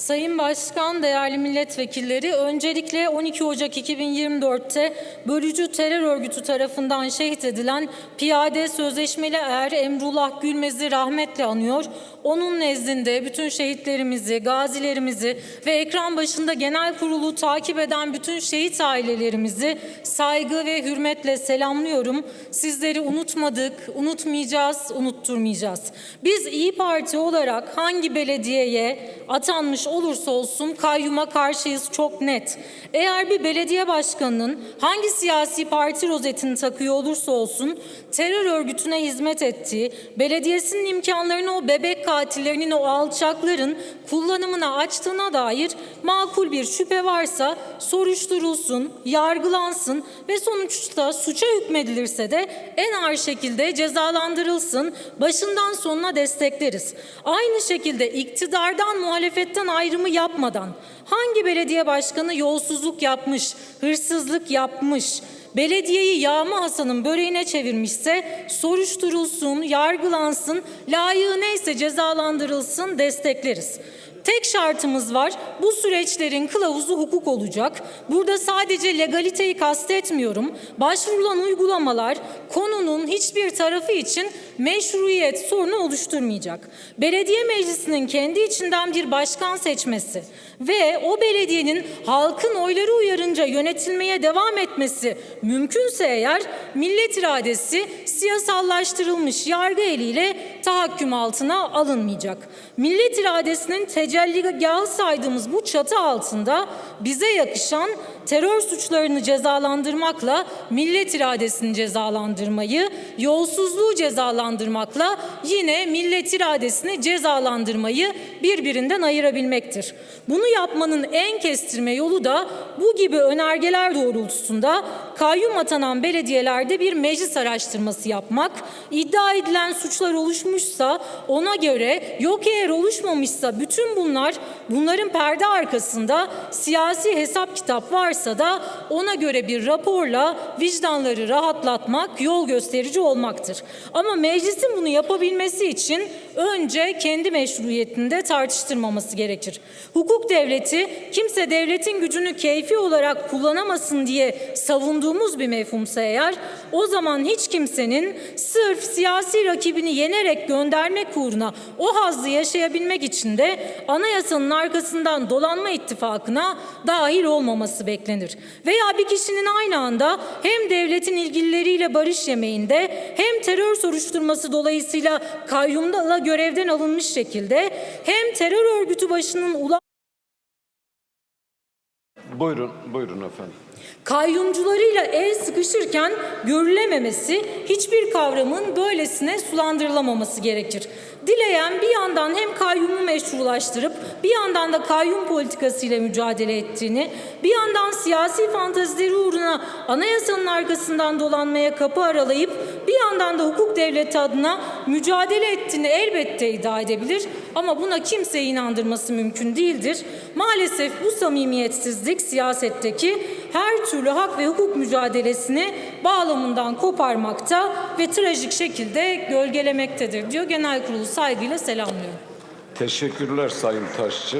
Sayın Başkan, değerli milletvekilleri, öncelikle 12 Ocak 2024'te bölücü terör örgütü tarafından şehit edilen piyade sözleşmeli er Emrullah Gülmez'i rahmetle anıyor. Onun nezdinde bütün şehitlerimizi, gazilerimizi ve ekran başında genel kurulu takip eden bütün şehit ailelerimizi saygı ve hürmetle selamlıyorum. Sizleri unutmadık, unutmayacağız, unutturmayacağız. Biz İyi Parti olarak hangi belediyeye atanmış olursa olsun kayyuma karşıyız çok net. Eğer bir belediye başkanının hangi siyasi parti rozetini takıyor olursa olsun terör örgütüne hizmet ettiği, belediyesinin imkanlarını o bebek katillerinin, o alçakların kullanımına açtığına dair makul bir şüphe varsa soruşturulsun, yargılansın ve sonuçta suça hükmedilirse de en ağır şekilde cezalandırılsın, başından sonuna destekleriz. Aynı şekilde iktidardan muhalefetten ayrımı yapmadan hangi belediye başkanı yolsuzluk yapmış, hırsızlık yapmış, belediyeyi Yağma Hasan'ın böreğine çevirmişse soruşturulsun, yargılansın, layığı neyse cezalandırılsın, destekleriz. Tek şartımız var. Bu süreçlerin kılavuzu hukuk olacak. Burada sadece legaliteyi kastetmiyorum. Başvurulan uygulamalar konunun hiçbir tarafı için meşruiyet sorunu oluşturmayacak. Belediye meclisinin kendi içinden bir başkan seçmesi ve o belediyenin halkın oyları uyarınca yönetilmeye devam etmesi mümkünse eğer millet iradesi siyasallaştırılmış yargı eliyle tahakküm altına alınmayacak. Millet iradesinin tecelligahı saydığımız bu çatı altında bize yakışan terör suçlarını cezalandırmakla millet iradesini cezalandırmayı, yolsuzluğu cezalandırmakla yine millet iradesini cezalandırmayı birbirinden ayırabilmektir. Bunu yapmanın en kestirme yolu da bu gibi önergeler doğrultusunda kayyum atanan belediyelerde bir meclis araştırması yapmak, iddia edilen suçlar oluşmuşsa ona göre yok eğer oluşmamışsa bütün bunlar bunların perde arkasında siyasi hesap kitap varsa da ona göre bir raporla vicdanları rahatlatmak, yol gösterici olmaktır. Ama meclisin bunu yapabilmesi için önce kendi meşruiyetinde tartıştırmaması gerekir. Hukuk devleti kimse devletin gücünü keyfi olarak kullanamasın diye savunduğumuz bir mefhumsa eğer o zaman hiç kimsenin sırf siyasi rakibini yenerek göndermek uğruna o hazzı yaşayabilmek için de anayasanın arkasından dolanma ittifakına dahil olmaması beklenir. Veya bir kişinin aynı anda hem devletin ilgilileriyle barış yemeğinde hem terör soruşturması dolayısıyla kayyumda görevden alınmış şekilde hem terör örgütü başının ula Buyurun, buyurun efendim. kayyumcularıyla el sıkışırken görülememesi, hiçbir kavramın böylesine sulandırılamaması gerekir. Dileyen bir yandan hem kayyumu meşrulaştırıp bir yandan da kayyum politikasıyla mücadele ettiğini, bir yandan siyasi fantazileri uğruna anayasanın arkasından dolanmaya kapı aralayıp bir yandan da hukuk devleti adına mücadele ettiğini elbette iddia edebilir ama buna kimseyi inandırması mümkün değildir. Maalesef bu samimiyetsizlik siyasetteki her türlü hak ve hukuk mücadelesini bağlamından koparmakta ve trajik şekilde gölgelemektedir diyor. Genel kurulu saygıyla selamlıyorum. Teşekkürler Sayın Taşçı.